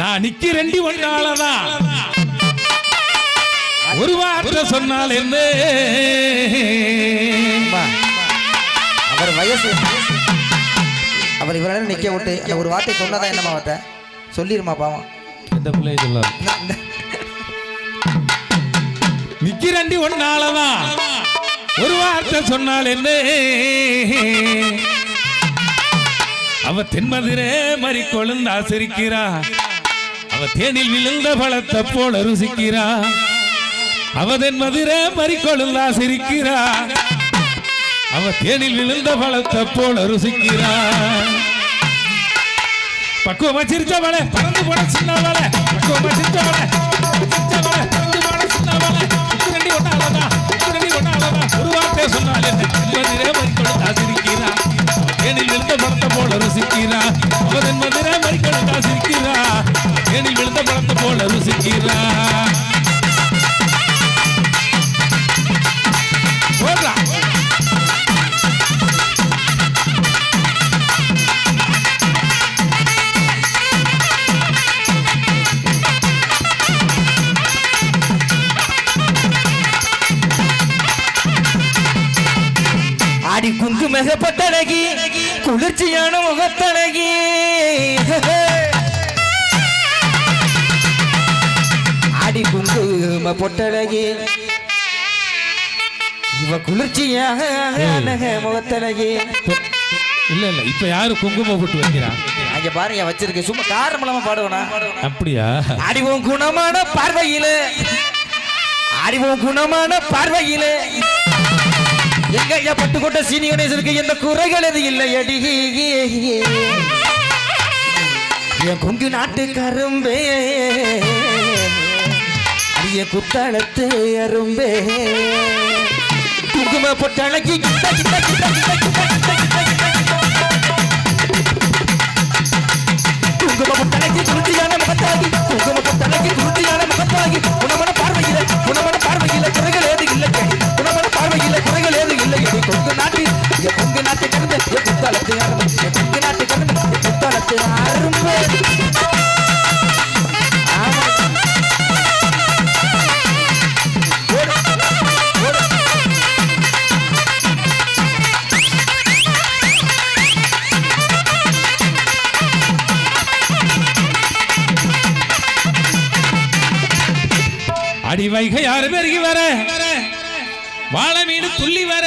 நான் நிக்கிறேன்டி ஒன்னாலதான் ஒரு வார்த்தை சொன்னால் என்ன? அவர் வயசு அவர் இவ்வளவு நிக்க விட்டு அந்த ஒரு வார்த்தை சொன்னதா என்னம்மா வார்த்தை சொல்லிருமா பாவம். இந்த பிள்ளை சொல்லாது நிக்கிறண்டி ஒன்னாலதான் ஒரு வார்த்தை சொன்னால் என்ன? அவ தென்மதுரே மறி கொழுந்தா சிரிக்கிறா அவ தேனில் விழுந்த பழத்தை போல ருசிக்கிறா அவதன் தென்மதுரே மறிக்கொழுந்தா சிரிக்கிறா. அவ தேனில் விழுந்த பழத்தை போல ருசிக்கிறா பக்குவமா சிரிச்சவளே பறந்து போன சின்னவளே பக்குவமா சிரிச்சவளே சிரிச்சவளே இருக்கிறார் அடி குங்குமகப்பட்டழகி குளிர்ச்சியான முகத்தழகி. ஆடி குங்கும பொட்டழகி. இவ குளிர்ச்சியாக முகத்தழகி. இல்ல இல்ல இப்ப யாரு குங்குமம் போட்டு வைக்கிறா? அங்க பாருங்க வச்சிருக்கேன் சும்மா காரணமில்லாம பாடுவனா அப்படியா? அறிவோம் குணமான பார்வையிலே. அறிவோம் குணமான பார்வையிலே. எங்க ஐயா பட்டுக்கோட்டை சீனி கணேசனுக்கு எந்த குறைகள் எது இல்லை அடி என் கொங்கு நாட்டு கரும்பே. அரிய குத்தாலத்து அரும்பே. குங்கும பொட்டழகி கிட்ட கிட்ட கிட்ட கிட்ட. அடி வைகை யாரு பெருகி வர. வாழை மீன் துள்ளி வர.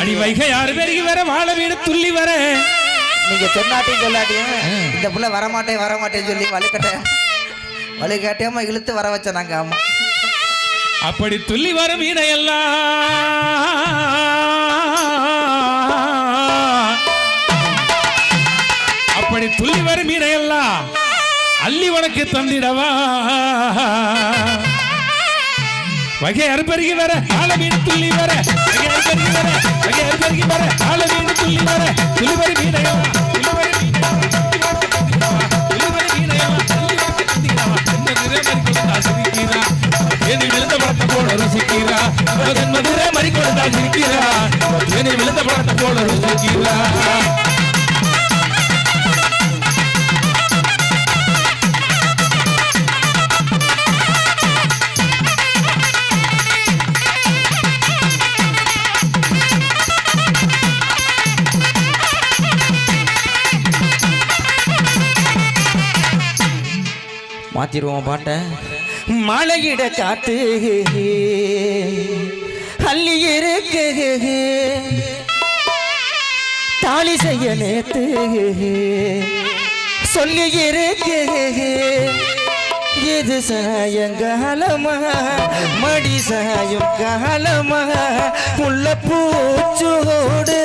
அடி வைகை யாரு பெருகி வர வாழை மீன் துள்ளி வர. நீங்க சொன்னாட்டையும் சொல்லாட்டியும் இந்த புள்ள வரமாட்டேன் வரமாட்டேன்னு சொல்லி வலுக்கட்ட வலுக்கட்டாம இழுத்து வர வச்ச நாங்க ஆமா. அப்படி துள்ளி வரும் மீனையெல்லாம் துள்ளி வரும் மீனையெல்லாம் அள்ளி உனக்கு தந்திடவா? வகை அறுபருகி வர ஆள மீன் துள்ளி வர வகை அறுபருகி வர வகை அறுபருகி வர ஆள மீன் துள்ளி வர துள்ளி வரும் மீனையெல்லாம் துள்ளி வரும் மீனையெல்லாம் சிரிக்கிறா? விழுந்த படத்தை போல ருசிக்கிறா? மாத்திருவோம் பாட்ட. மழையிட காத்து அள்ளி இருக்கு. தாலி செய்ய நேத்து சொல்லி இருக்கு. இது சாயங்காலமா? மடி சாயம் காலமா? உள்ள பூச்சோடு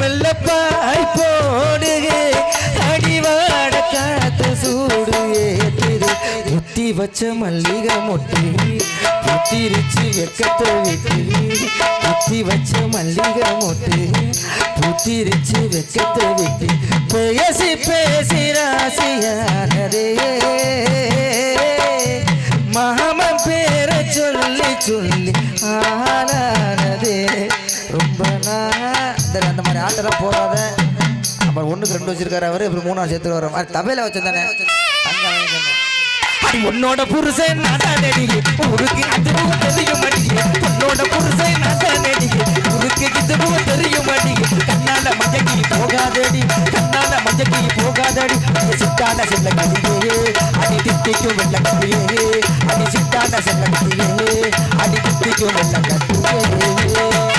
மெல்ல பாய் போடுக ஏத்திரு வச்ச மல்லிகை மொட்டு புத்திரிச்சு வெக்கத்தை விட்டு. புத்தி வச்ச மல்லிகை மொட்டு புத்திரிச்சு வெக்கத்தை விட்டு. பேசி பேசி ராசியானதே மாமன் பேரை சொல்லி சொல்லி ஆளானதே. ரொம்ப நாள் அந்த மாதிரி ஆட்டெல்லாம் போகாத அப்புறம் ஒன்றுக்கு ரெண்டு வச்சிருக்காரு அவர் இப்படி மூணாவது சேர்த்து வர மாதிரி தபையில வச்சிருந்தானே. உன்னோட புருஷன் நாட்டானடி உருக்கு அதுவும் தெரியும் மாட்டேங்குது உன்னோட புருஷன் நாட்டானடி உருக்கு இதுவும் தெரியும் மாட்டேங்குது கண்ணால மஞ்சக்கி போகாதடி. கண்ணால மஞ்சக்கி போகாதடி. அடி சிட்டான செல்ல கதியே அடி தித்திக்கும் வெள்ள கதியே அடி சித்தான செல்ல கதியே அடி தித்திக்கும் வெள்ள கதியே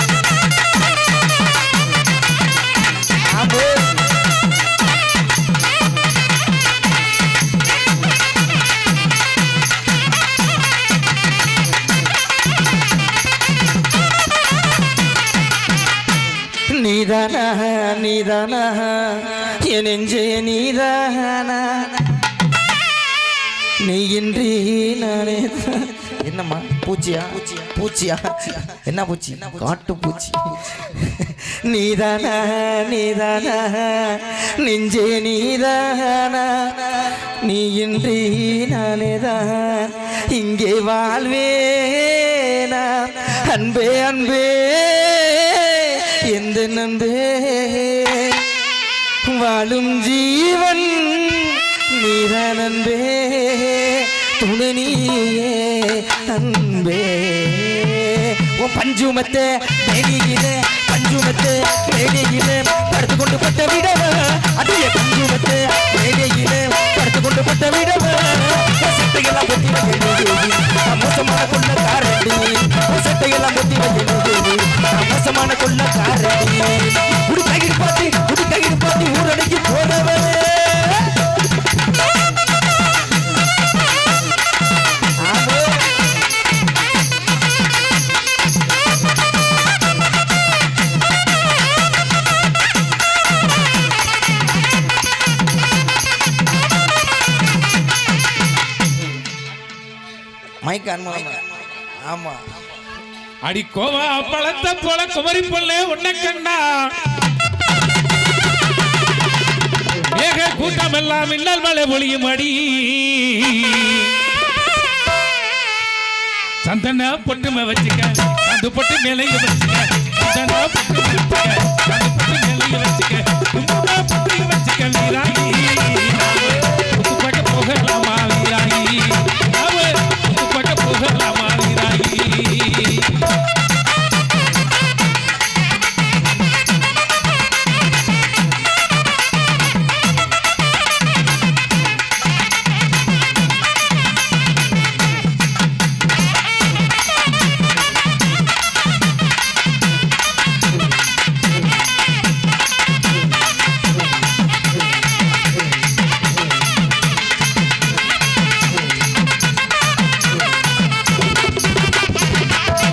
என் நெஞ்சே நீ இன்றி நானே. என்னம்மா? பூச்சியா? பூச்சியா? என்ன பூச்சி? காட்டு பூச்சி. நீதானா நீதானா. நெஞ்சே நீதானா. நீ இன்றி நானே தான் இங்கே வாழ்வேனா? அன்பே அன்பே. வாழும் ஜீவன் நீதான் துணனியே அன்பே. உன் பஞ்சுமத்தை மேனியிலே பஞ்சுமத்தை மேனியிலே படுத்து கொண்டு பட்ட விடவ? அதே பஞ்சுமத்தை மேனியிலே படுத்து கொண்டு பட்ட விடவ? சட்டையெல்லாம் ஒத்தி வைக்கிறது மோசமான கொள்ள காரடி சட்டையெல்லாம் ஒத்தி வைக்கிறது மோசமான கொள்ள காரடி மைக் அனுமதி ஆமா. அடி கோவா பழத்தை போல குமரி பொண்ணு உன்னை கண்டா. மேக கூட்டம் எல்லாம் மின்னல் மலை ஒளியும் அடி. சந்தன பொட்டுமை வச்சுக்க அந்த பொட்டு மேலைய வச்சுக்க சந்தன பொட்டு வச்சுக்க அந்த பொட்டு மேலைய வச்சுக்க